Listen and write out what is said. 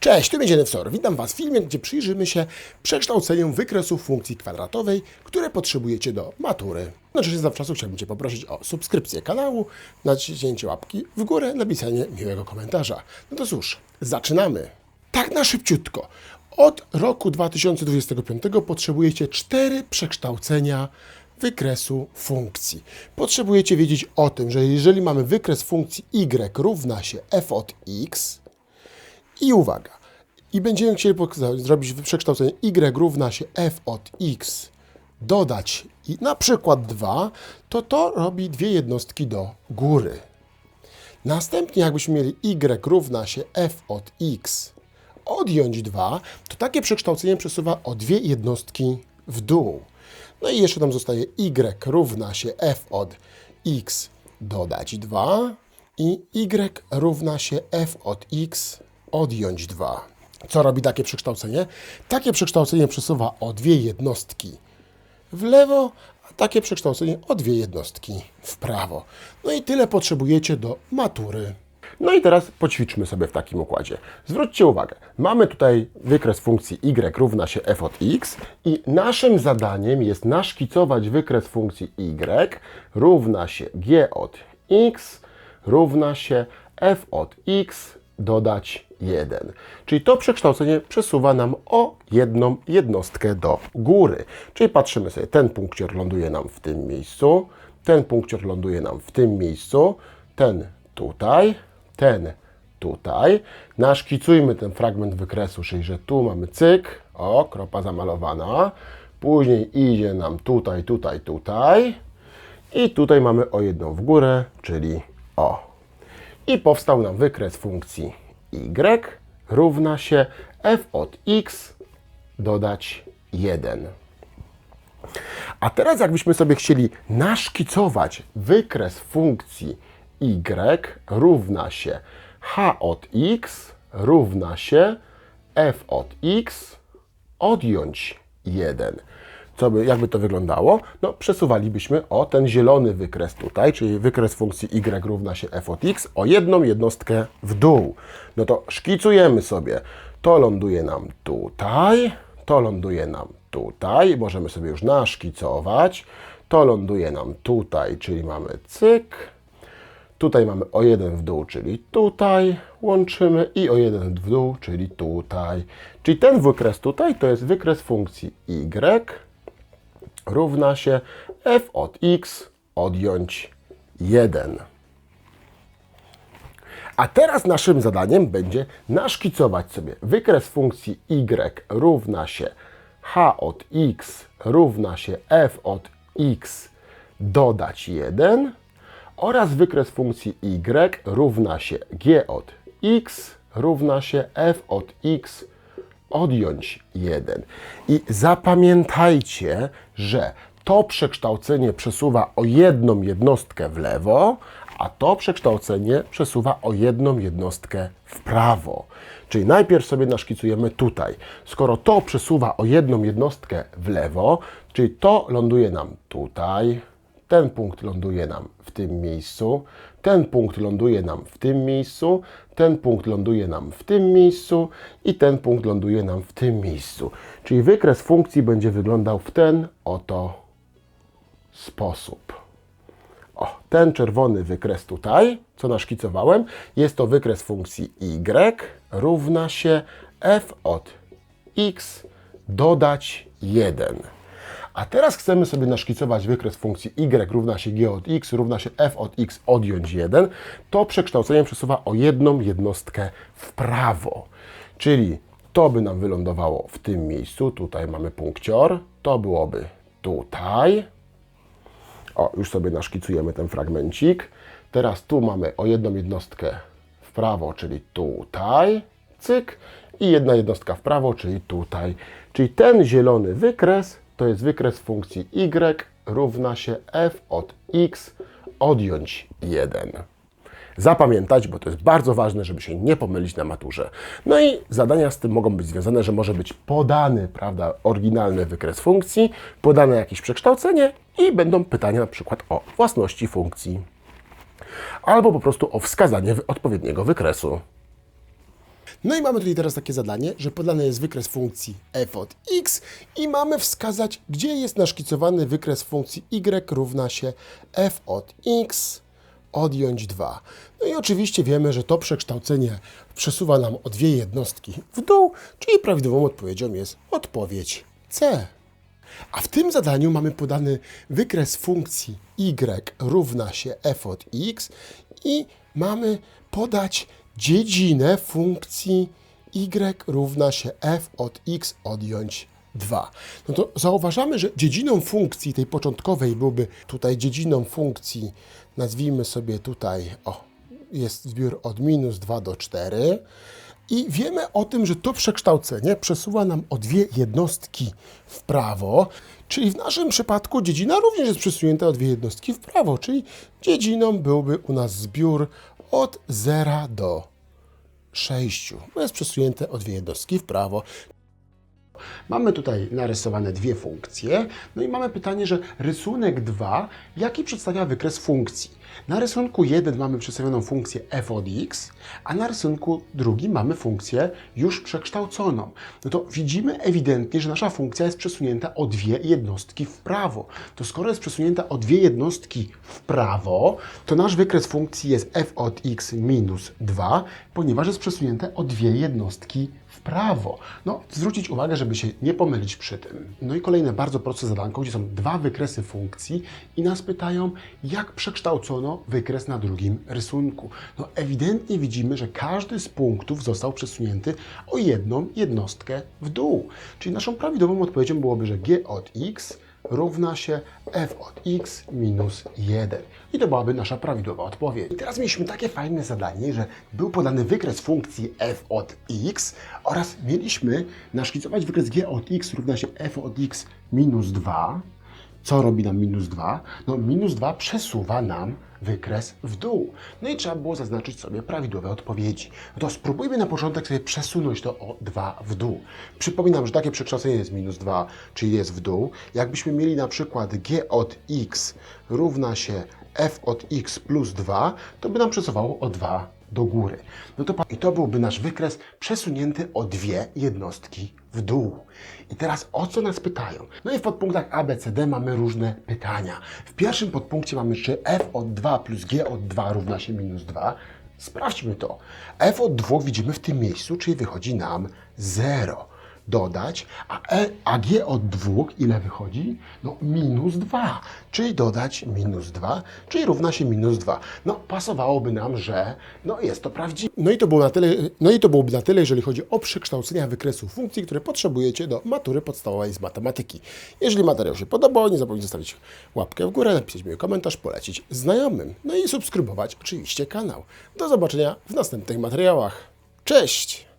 Cześć, tu będzie Newsor. Witam Was w filmie, gdzie przyjrzymy się przekształceniu wykresu funkcji kwadratowej, które potrzebujecie do matury. No, oczywiście zawczasu chciałbym Cię poprosić o subskrypcję kanału, naciśnięcie łapki w górę, napisanie miłego komentarza. No to cóż, zaczynamy. Tak na szybciutko. Od roku 2025 potrzebujecie cztery przekształcenia wykresu funkcji. Potrzebujecie wiedzieć o tym, że jeżeli mamy wykres funkcji y równa się f od x i uwaga, i będziemy chcieli pokazać, zrobić przekształcenie y równa się f od x, dodać i na przykład 2, to to robi dwie jednostki do góry. Następnie jakbyśmy mieli y równa się f od x, odjąć 2, to takie przekształcenie przesuwa o dwie jednostki w dół. No i jeszcze nam zostaje y równa się f od x dodać 2 i y równa się f od x odjąć 2. Co robi takie przekształcenie? Takie przekształcenie przesuwa o dwie jednostki w lewo, a takie przekształcenie o dwie jednostki w prawo. No i tyle potrzebujecie do matury. No i teraz poćwiczmy sobie w takim układzie. Zwróćcie uwagę, mamy tutaj wykres funkcji y równa się f od x i naszym zadaniem jest naszkicować wykres funkcji y równa się g od x równa się f od x dodać 1. Czyli to przekształcenie przesuwa nam o jedną jednostkę do góry. Czyli patrzymy sobie, ten punkcior ląduje nam w tym miejscu, ten punkcior ląduje nam w tym miejscu, ten tutaj, ten tutaj. Naszkicujmy ten fragment wykresu, czyli że tu mamy cyk, o, kropa zamalowana. Później idzie nam tutaj, tutaj, tutaj. I tutaj mamy o jedną w górę, czyli o. I powstał nam wykres funkcji y równa się f od x dodać 1. A teraz jakbyśmy sobie chcieli naszkicować wykres funkcji y równa się h od x równa się f od x odjąć 1. Co by, jakby to wyglądało? No, przesuwalibyśmy o ten zielony wykres tutaj, czyli wykres funkcji y równa się f od x, o jedną jednostkę w dół. No to szkicujemy sobie. To ląduje nam tutaj, to ląduje nam tutaj, możemy sobie już naszkicować. To ląduje nam tutaj, czyli mamy cyk. Tutaj mamy o jeden w dół, czyli tutaj łączymy i o jeden w dół, czyli tutaj. Czyli ten wykres tutaj to jest wykres funkcji y równa się f od x odjąć 1. A teraz naszym zadaniem będzie naszkicować sobie wykres funkcji y równa się h od x równa się f od x dodać 1 oraz wykres funkcji y równa się g od x równa się f od x odjąć 1. I zapamiętajcie, że to przekształcenie przesuwa o jedną jednostkę w lewo, a to przekształcenie przesuwa o jedną jednostkę w prawo. Czyli najpierw sobie naszkicujemy tutaj. Skoro to przesuwa o jedną jednostkę w lewo, czyli to ląduje nam tutaj, ten punkt ląduje nam w tym miejscu, ten punkt ląduje nam w tym miejscu, ten punkt ląduje nam w tym miejscu i ten punkt ląduje nam w tym miejscu. Czyli wykres funkcji będzie wyglądał w ten oto sposób. O, ten czerwony wykres tutaj, co naszkicowałem, jest to wykres funkcji y równa się f od x dodać 1. A teraz chcemy sobie naszkicować wykres funkcji y równa się g od x równa się f od x odjąć 1. To przekształcenie przesuwa o jedną jednostkę w prawo. Czyli to by nam wylądowało w tym miejscu. Tutaj mamy punkcior. To byłoby tutaj. O, już sobie naszkicujemy ten fragmencik. Teraz tu mamy o jedną jednostkę w prawo, czyli tutaj. Cyk. I jedna jednostka w prawo, czyli tutaj. Czyli ten zielony wykres to jest wykres funkcji y równa się f od x odjąć 1. Zapamiętać, bo to jest bardzo ważne, żeby się nie pomylić na maturze. No i zadania z tym mogą być związane, że może być podany, prawda, oryginalny wykres funkcji, podane jakieś przekształcenie i będą pytania na przykład o własności funkcji. Albo po prostu o wskazanie odpowiedniego wykresu. No i mamy tutaj teraz takie zadanie, że podany jest wykres funkcji f od x i mamy wskazać, gdzie jest naszkicowany wykres funkcji y równa się f od x odjąć 2. No i oczywiście wiemy, że to przekształcenie przesuwa nam o dwie jednostki w dół, czyli prawidłową odpowiedzią jest odpowiedź C. A w tym zadaniu mamy podany wykres funkcji y równa się f od x i mamy podać dziedzinę funkcji y równa się f od x odjąć 2. No to zauważamy, że dziedziną funkcji tej początkowej byłby tutaj dziedziną funkcji, nazwijmy sobie tutaj, o, jest zbiór od minus 2 do 4. I wiemy o tym, że to przekształcenie przesuwa nam o dwie jednostki w prawo, czyli w naszym przypadku dziedzina również jest przesunięta o dwie jednostki w prawo, czyli dziedziną byłby u nas zbiór od 0 do 6, bo jest przesunięte o dwie jednostki w prawo. Mamy tutaj narysowane dwie funkcje, no i mamy pytanie, że rysunek 2, jaki przedstawia wykres funkcji? Na rysunku 1 mamy przedstawioną funkcję f od x, a na rysunku drugim mamy funkcję już przekształconą. No to widzimy ewidentnie, że nasza funkcja jest przesunięta o dwie jednostki w prawo. To skoro jest przesunięta o dwie jednostki w prawo, to nasz wykres funkcji jest f od x minus 2, ponieważ jest przesunięte o dwie jednostki w prawo. No, zwrócić uwagę, żeby się nie pomylić przy tym. No i kolejne bardzo proste zadanko, gdzie są dwa wykresy funkcji i nas pytają, jak przekształcono wykres na drugim rysunku. No ewidentnie widzimy, że każdy z punktów został przesunięty o jedną jednostkę w dół. Czyli naszą prawidłową odpowiedzią byłoby, że g od x równa się f od x minus 1. I to byłaby nasza prawidłowa odpowiedź. I teraz mieliśmy takie fajne zadanie, że był podany wykres funkcji f od x oraz mieliśmy naszkicować wykres g od x równa się f od x minus 2. Co robi nam minus 2? No minus 2 przesuwa nam wykres w dół. No i trzeba było zaznaczyć sobie prawidłowe odpowiedzi. No to spróbujmy na początek sobie przesunąć to o 2 w dół. Przypominam, że takie przekształcenie jest minus 2, czyli jest w dół. Jakbyśmy mieli na przykład g od x równa się f od x plus 2, to by nam przesuwało o 2 do góry. No to, I to byłby nasz wykres przesunięty o dwie jednostki w dół. I teraz o co nas pytają? No i w podpunktach A, B, C, D mamy różne pytania. W pierwszym podpunkcie mamy, czy f od 2 plus g od 2 równa się minus 2. Sprawdźmy to. f od 2 widzimy w tym miejscu, czyli wychodzi nam 0 dodać, a, e, a g od 2 ile wychodzi? No minus 2, czyli dodać minus 2, czyli równa się minus 2. No pasowałoby nam, że no jest to prawdziwe. No i to, było na tyle, no i to byłoby na tyle, jeżeli chodzi o przekształcenia wykresów funkcji, które potrzebujecie do matury podstawowej z matematyki. Jeżeli materiał się podobał, nie zapomnijcie zostawić łapkę w górę, napisać miły komentarz, polecić znajomym. No i subskrybować oczywiście kanał. Do zobaczenia w następnych materiałach. Cześć!